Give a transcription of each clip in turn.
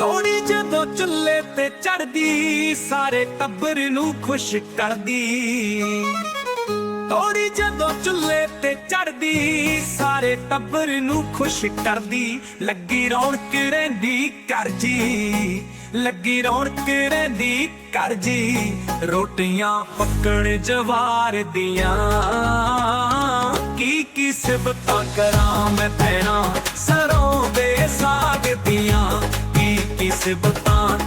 ਤੋੜੀ ਜਦੋਂ ਚੁੱਲ੍ਹੇ ਤੇ ਚੜਦੀ ਸਾਰੇ ਟੱਬਰ ਨੂੰ ਖੁਸ਼ ਕਰਦੀ। ਤੋੜੀ ਜਦੋਂ ਚੁੱਲ੍ਹੇ ਤੇ ਚੜਦੀ ਸਾਰੇ ਟੱਬਰ ਨੂੰ ਖੁਸ਼ ਕਰਦੀ। ਲੱਗੀ ਰੌਣਕ ਰਹਿੰਦੀ ਘਰ ਜੀ, ਲੱਗੀ ਰੌਣਕ ਰਹਿੰਦੀ ਘਰ ਜੀ। ਰੋਟੀਆਂ ਪੱਕਣ ਜਵਾਰ ਦੀਆਂ, ਕੀ ਕੀ ਸਿਬਤਾਂ ਕਰਾਂ ਮੈਂ ਤੇਰਾ ਕੀ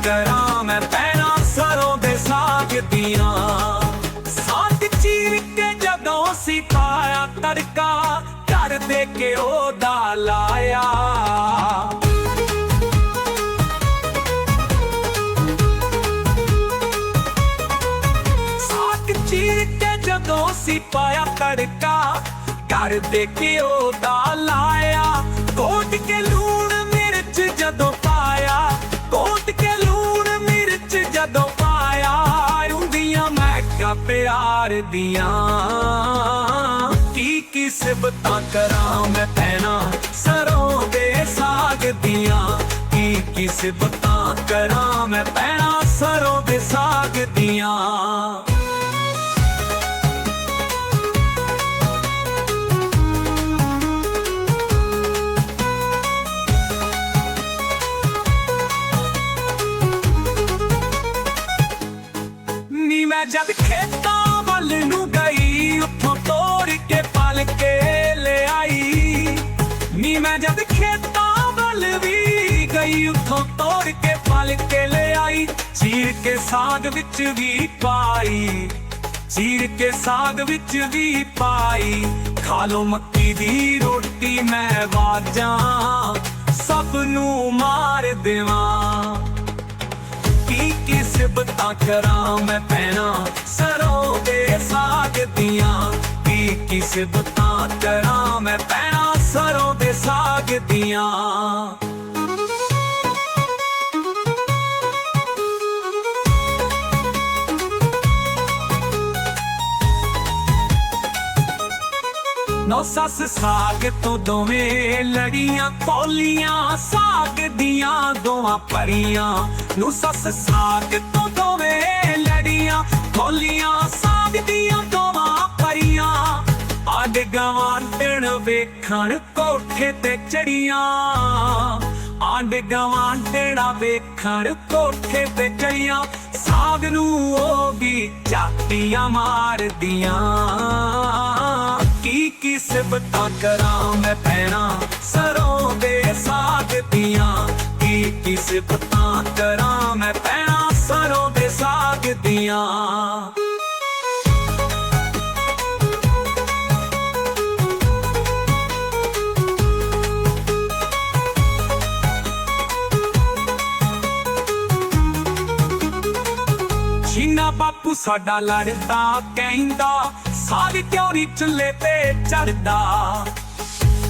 ਕਰਾਂ ਮੈਂ ਤੇਰਾ ਸਰੋਂ ਦੇ ਸਾਗ ਦੀਆਂ। ਸਾਗ ਚੀਰ ਕੇ ਜਦੋਂ ਸੀ ਪਾਇਆ ਤੜਕਾ, ਘਰ ਦੇ ਕੇ ਉਹਦਾ ਲਾਇਆ। ਸਾਗ ਚੀਰ ਕੇ ਜਦੋਂ ਸੀ ਪਾਇਆ ਤੜਕਾ, ਘਰ ਦੇ ਕੇ ਉਹਦਾ ਲਾਇਆ। ਕੋਟ ਕੇ ਲੂਣ ਮਿਰਚ ਜਦੋਂ ਪਿਆਰ ਦੀਆਂ। ਕੀ ਕੀ ਸਿਬਤਾਂ ਕਰਾਂ ਮੈਂ ਪੈਣਾ ਸਰੋਂ ਦੇ ਸਾਗ ਦੀਆਂ। ਕੀ ਕੀ ਸਿਬਤਾਂ ਕਰਾਂ ਮੈਂ ਪੈਣਾ ਸਰੋਂ ਦੇ ਸਾਗ ਦੀਆਂ। ਨੀ ਜਦ ਖੇਤਾਂ ਗਈ ਤੋੜ ਕੇ ਪਲ ਕੇ ਲਿਆਈ ਚੀਰ ਕੇ ਸਾਗ ਵਿੱਚ ਵੀ ਪਾਈ ਚੀਰ ਕੇ ਸਾਗ ਵਿੱਚ ਵੀ ਪਾਈ। ਖਾ ਲੋ ਮੱਕੀ ਦੀ ਰੋਟੀ, ਮੈਂ ਵਾਜਾਂ ਸਭ ਨੂੰ ਮਾਰ ਦੇਵਾਂ। ਕੀ ਕੀ ਸਿਬਤਾਂ ਕਰਾਂ ਮੈਂ ਪੈਣਾ ਸਰੋਂ ਦੇ ਸਾਗ ਦੀਆਂ। ਕੀ ਕੀ ਸਿਬਤਾਂ ਕਰਾਂ ਮੈਂ ਪੈਣਾ ਸਰੋਂ ਦੇ ਸਾਗ ਦੀਆਂ। ਨੌ ਸੱਸ ਸਾਗ ਤੋਂ ਦੋਵੇਂ ਲੜੀਆਂ ਕੋਲੀਆਂ ਸਾਗ ਦੀਆਂ ਦੋਵਾਂ ਪਰੀਆਂ। ਨੂੰ ਸੱਸ ਸਾਗ ਤੋਂ ਦੋਵੇਂ ਲੜੀਆਂ ਕੋਲੀਆਂ ਸਾਗ ਦੀਆਂ ਦੋਆਂ ਪਰੀਆਂ। ਆਡ ਗਵਾਂਢਣ ਵੇਖਣ, ਕੋਠੇ ਤੇ ਚੜੀਆਂ। ਆਂਡ ਗਵਾਂਢਣਾ ਵੇਖਣ, ਕੋਠੇ ਤੇ ਚੜੀਆਂ। ਸਾਗ ਨੂੰ ਉਹ ਵੀ ਚਾਟੀਆਂ ਮਾਰਦੀਆਂ। ਕੀ ਕੀ ਸਿਬਤਾਂ ਕਰਾਂ ਮੈਂ ਪੈਣਾ ਸਰੋਂ ਦੇ ਸਾਗ ਦੀਆਂ ਕੀ ਕੀ ਕਰਾਂ ਮੈਂ ਪੈਣਾ ਸਰੋਂ ਦੇ ਸਾਗ ਦੀਆਂ। ਛੀਨਾ ਬਾਪੂ ਸਾਡਾ ਲੜਦਾ, ਕਹਿੰਦਾ ਸਾਗ ਕਿਉਂ ਨਹੀਂ ਤੇ ਚੜਦਾ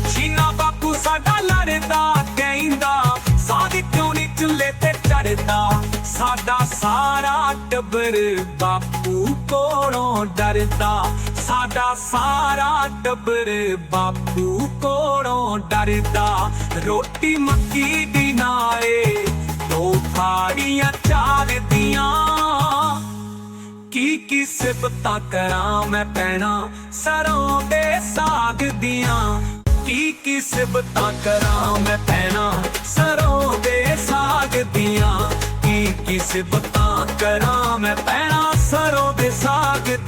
ਛੀਨਾ ਬਾਪੂ ਸਾਡਾ ਲੜਦਾ, ਕਹਿੰਦਾ ਸਾਗ ਤਿਉਰੀ ਨਹੀਂ ਤੇ ਚੜਦਾ ਸਾਡਾ ਸਾਰਾ ਟੱਬਰ ਬਾਪੂ ਕੋਲੋਂ ਡਰਦਾ। ਸਾਡਾ ਸਾਰਾ ਟੱਬਰ ਬਾਪੂ ਕੋਲੋਂ ਡਰਦਾ। ਰੋਟੀ ਮੱਕੀ ਕੀ ਸਿਫਤਾਂ ਕਰਾਂ ਮੈਂ ਪੈਣਾ ਸਰੋਂ ਦੇ ਸਾਗ ਦੀਆਂ। ਕੀ ਕੀ ਸਿਫਤਾਂ ਕਰਾਂ ਮੈਂ ਪੈਣਾ ਸਰੋਂ ਦੇ ਸਾਗ ਦੀਆਂ। ਕੀ ਕੀ ਸਿਫਤਾਂ ਕਰਾਂ ਮੈਂ